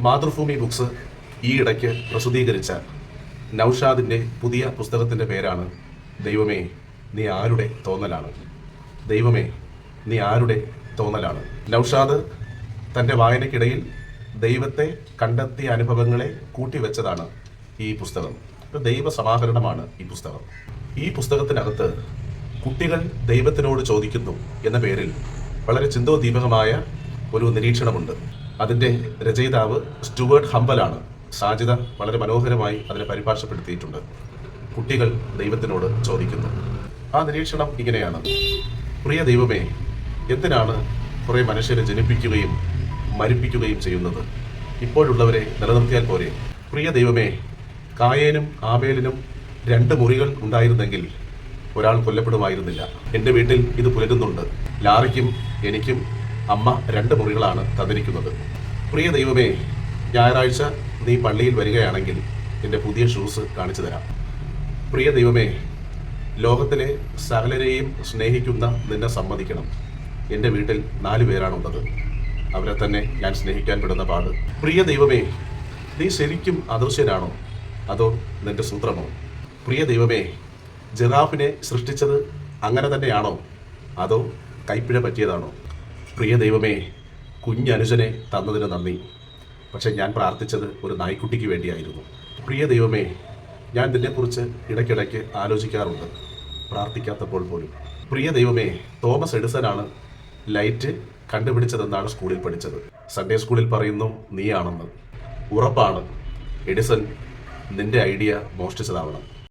Mathrubhumi books ഈ ഇടയ്ക്ക് പ്രസിദ്ധീകരിച്ച നൗഷാദിന്റെ പുതിയ പുസ്തകത്തിന്റെ പേരാണ് ദൈവമേ നീ ആരുടെ തോന്നലാണ്? ദൈവമേ നീ ആരുടെ തോന്നലാണ്? നൗഷാദ് തന്റെ വായനയ്ക്കിടയിൽ ദൈവത്തെ കണ്ടെത്തിയ അനുഭവങ്ങളെ കൂട്ടിവെച്ചതാണ് ഈ പുസ്തകം. ഒരു ദൈവ സമാഹരണമാണ് ഈ പുസ്തകം. ഈ പുസ്തകത്തിനകത്ത് കുട്ടികൾ ദൈവത്തിനോട് ചോദിക്കുന്നു എന്ന പേരിൽ വളരെ ചിന്തോദ്ദീപകമായ ഒരു നിരീക്ഷണമുണ്ട്. അതിന്റെ രചയിതാവ് സ്റ്റുവേർട്ട് ഹംബലാണ് സാജിത വളരെ മനോഹരമായി അതിനെ പരിഭാഷപ്പെടുത്തിയിട്ടുണ്ട്. കുട്ടികൾ ദൈവത്തിനോട് ചോദിക്കുന്നു. ആ നിരീക്ഷണം ഇങ്ങനെയാണ്. പ്രിയ ദൈവമേ എന്തിനാണ് കുറേ മനുഷ്യരെ ജനിപ്പിക്കുകയും മരിപ്പിക്കുകയും ചെയ്യുന്നത്? ഇപ്പോഴുള്ളവരെ നിലനിർത്തിയാൽ പോരെ. പ്രിയ ദൈവമേ കായേനും ആബേലിനും രണ്ട് മുറികൾ ഉണ്ടായിരുന്നെങ്കിൽ ഒരാൾ കൊല്ലപ്പെടുമായിരുന്നില്ല. എന്റെ വീട്ടിൽ ഇത് പുലരുന്നുണ്ട്. ലാറയ്ക്കും എനിക്കും അമ്മ രണ്ട് മുറികളാണ് തന്നിരിക്കുന്നത്. പ്രിയ ദൈവമേ ഞായറാഴ്ച നീ പള്ളിയിൽ വരികയാണെങ്കിൽ എന്റെ പുതിയ ഷൂസ് കാണിച്ചു തരാം. പ്രിയ ദൈവമേ ലോകത്തിലെ സകലരെയും സ്നേഹിക്കുന്ന നിന്നെ സമ്മതിക്കണം. എന്റെ വീട്ടിൽ നാല് പേരാണുള്ളത്. അവരെ തന്നെ ഞാൻ സ്നേഹിക്കാൻ പെടുന്ന പാട്. പ്രിയ ദൈവമേ നീ ശരിക്കും അദൃശ്യനാണോ? അതോ നിന്റെ സൂത്രമോ? പ്രിയ ദൈവമേ ജിറാഫിനെ സൃഷ്ടിച്ചത് അങ്ങനെ തന്നെയാണോ? അതോ കൈപ്പിഴ പറ്റിയതാണോ? പ്രിയ ദൈവമേ കുഞ്ഞനുജനെ തന്നതിന് നന്ദി. പക്ഷെ ഞാൻ പ്രാർത്ഥിച്ചത് ഒരു നായ്ക്കുട്ടിക്ക് വേണ്ടിയായിരുന്നു. പ്രിയ ദൈവമേ ഞാൻ ഇതിനെക്കുറിച്ച് ഇടയ്ക്കിടയ്ക്ക് ആലോചിക്കാറുണ്ട്. പ്രാർത്ഥിക്കാത്തപ്പോൾ പോലും. പ്രിയ ദൈവമേ തോമസ് എഡിസനാണ് ലൈറ്റ് കണ്ടുപിടിച്ചതെന്നാണ് സ്കൂളിൽ പഠിച്ചത്. സൺഡേ സ്കൂളിൽ പറയുന്നു നീയാണെന്ന്. ഉറപ്പാണ്. എഡിസൺ നിന്റെ ഐഡിയ മോഷ്ടിച്ചതാവണം.